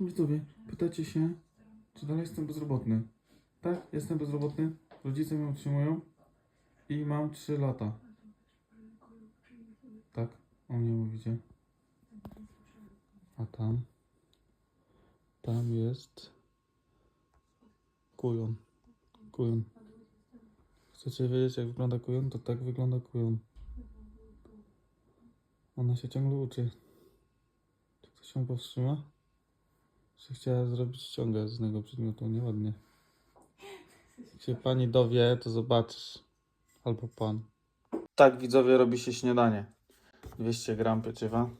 Widzowie, pytacie się, czy dalej jestem bezrobotny. Tak, jestem bezrobotny. Rodzice mnie utrzymują i mam 3 lata. Tak, o mnie mówicie. A tam? Tam jest kujon. Kujon. Chcecie wiedzieć, jak wygląda kujon? To tak wygląda kujon. Ona się ciągle uczy. Czy ktoś się powstrzyma? Chciała zrobić ściągę z innego przedmiotu? Nieładnie. Jak się pani dowie, to zobaczysz. Albo pan. Tak, widzowie, robi się śniadanie. 200 gram pieczywa.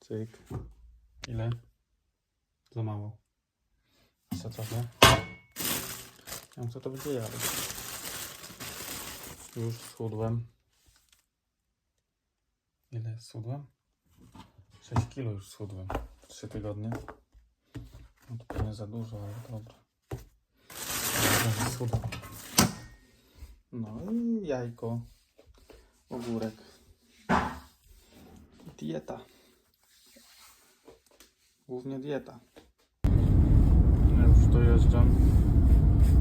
Cyk. Ile? Za mało. Jeszcze trochę. Nie wiem, co to będzie jadł. Już schudłem. Ile schudłem? 6 kilo już schudłem. 3 tygodnie. No to pewnie za dużo, ale dobra. Schudłem. No i jajko. Ogórek. Dieta. Głównie dieta. Ja już dojeżdżam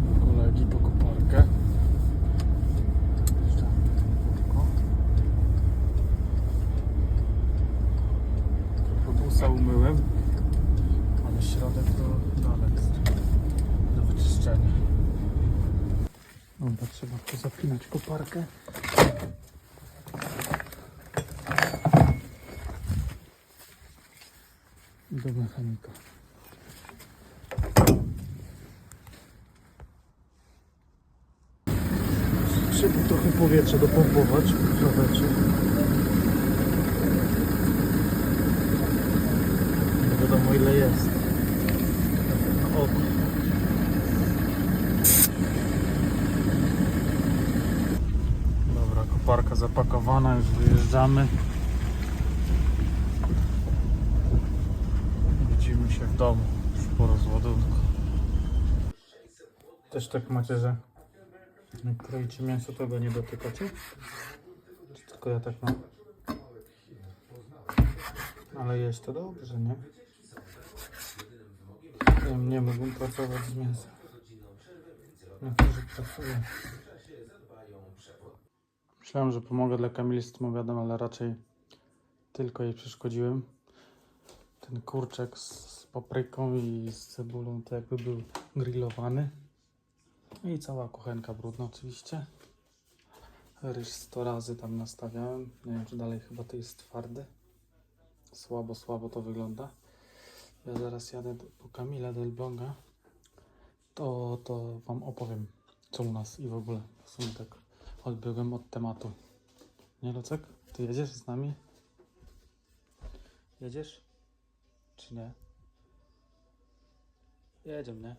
do kolegi po koparkę. Umyłem, ale środek to dalek do wyczyszczenia. Dobra, trzeba tu zapinać koparkę. Do mechanika. Trzeba trochę powietrza dopompować w lawecie. Nie wiadomo ile jest. Na oko. Dobra, koparka zapakowana, już wyjeżdżamy. Widzimy się w domu już po rozładunku. Też tak macie, że jak kroicie mięso, to go nie dotykacie? Tylko ja tak mam? Ale jest to dobrze, nie? Nie, nie mógłbym pracować z mięsem. Niektórzy pracują. Myślałem, że pomogę dla Kamili z tym obiadem, ale raczej tylko jej przeszkodziłem. Ten kurczak z papryką i z cebulą to jakby był grillowany. I cała kuchenka brudna oczywiście. Ryż 100 razy tam nastawiałem. Nie wiem, czy dalej chyba to jest twardy. Słabo, słabo to wygląda. Ja zaraz jadę po Kamila do Elbląga. To, to wam opowiem, co u nas i w ogóle. W sumie tak odbiegłem od tematu. Nie, Lucek? Ty jedziesz z nami? Jedziesz? Czy nie? Jedziemy, nie?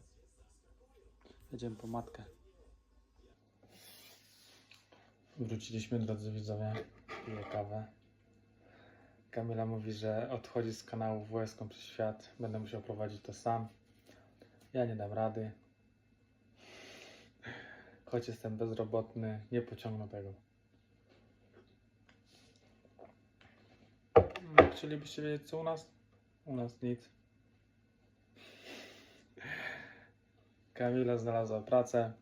Jedziemy po matkę. Wróciliśmy, drodzy widzowie. Piję kawę. Kamila mówi, że odchodzi z kanału WSką przez świat. Będę musiał prowadzić to sam. Ja nie dam rady. Choć jestem bezrobotny, nie pociągnę tego. Mm, Chcielibyście wiedzieć co u nas? U nas nic. Kamila znalazła pracę,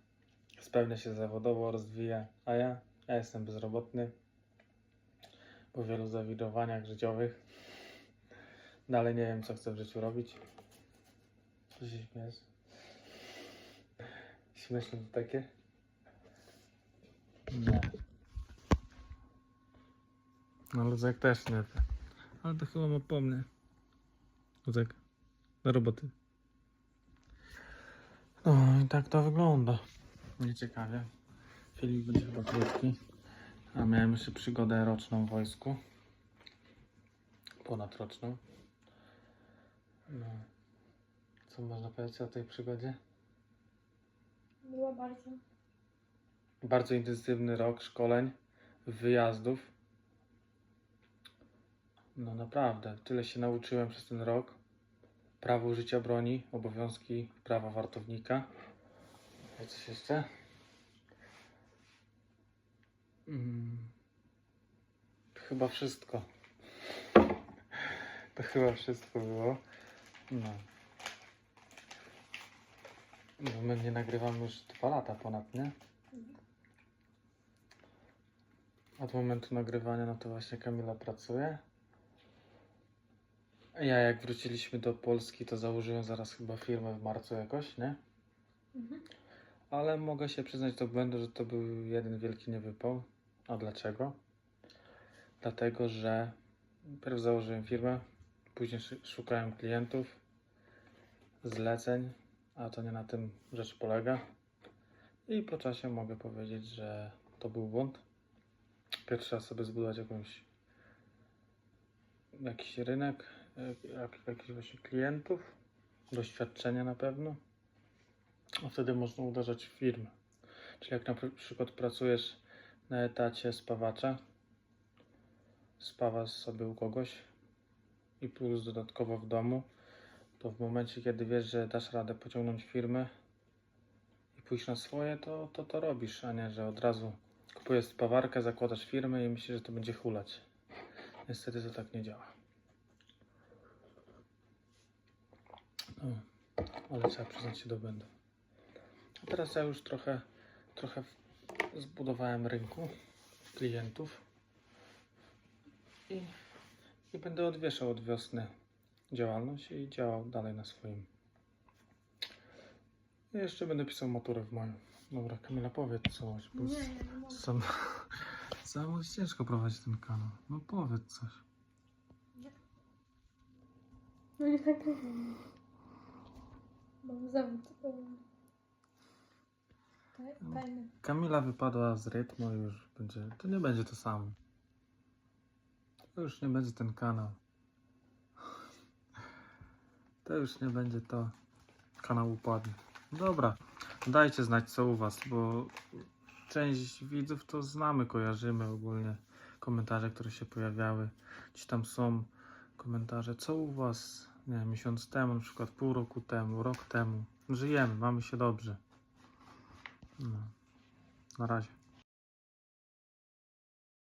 spełnia się zawodowo, rozwija, a ja? Ja jestem bezrobotny po wielu zawidowaniach życiowych. Dalej nie wiem, co chcę w życiu robić. Co się śmiesz? Śmieszne to takie? Nie. No Luzek też nie. Ale to chyba ma po mnie. Luzek, do roboty. No i tak to wygląda. Nieciekawie. Filip będzie chyba krótki. A miałem jeszcze przygodę roczną w wojsku. Ponadroczną. No. Co można powiedzieć o tej przygodzie? Była bardzo. Bardzo intensywny rok szkoleń, wyjazdów. No naprawdę, tyle się nauczyłem przez ten rok. Prawo użycia broni, obowiązki prawa wartownika. I coś jeszcze? Mm, chyba wszystko. To chyba wszystko było. No. Bo my nie nagrywamy już dwa lata ponad, nie? Od momentu nagrywania, no to właśnie Kamila pracuje. Ja jak wróciliśmy do Polski, to założyłem zaraz chyba firmę w marcu jakoś, nie? Mhm. Ale mogę się przyznać do błędu, że to był jeden wielki niewypał. A dlaczego? Dlatego, że najpierw założyłem firmę, później szukałem klientów, zleceń, a to nie na tym rzecz polega. I po czasie mogę powiedzieć, że to był błąd. Pierwszy trzeba sobie zbudować jakąś jakiś rynek, jak, jak, jakichś właśnie klientów, doświadczenie na pewno. A wtedy można uderzać w firmę. Czyli jak na pr- przykład pracujesz na etacie spawacza, spawasz sobie u kogoś i plus dodatkowo w domu, to w momencie, kiedy wiesz, że dasz radę pociągnąć firmę i pójść na swoje, to to, to robisz, a nie, że od razu kupujesz spawarkę, zakładasz firmę i myślisz, że to będzie hulać. Niestety to tak nie działa. No, ale trzeba przyznać się do błędu. A teraz ja już trochę, trochę zbudowałem rynku klientów i, i będę odwieszał od wiosny działalność i działał dalej na swoim. I jeszcze będę pisał maturę w maju. Dobra, Kamila, powiedz coś, bo Nie, nie, mogę. sam, jest ciężko prowadzić ten kanał. No powiedz coś. No nie nagrywam. Mam zawód. Kamila wypadła z rytmu i już będzie, to nie będzie to samo. To już nie będzie ten kanał. To już nie będzie to. Kanał upadnie. Dobra, dajcie znać co u was, bo część widzów to znamy, kojarzymy ogólnie komentarze, które się pojawiały. Gdzieś tam są komentarze, co u was, nie miesiąc temu, na przykład pół roku temu, rok temu. Żyjemy, mamy się dobrze. No. Na razie.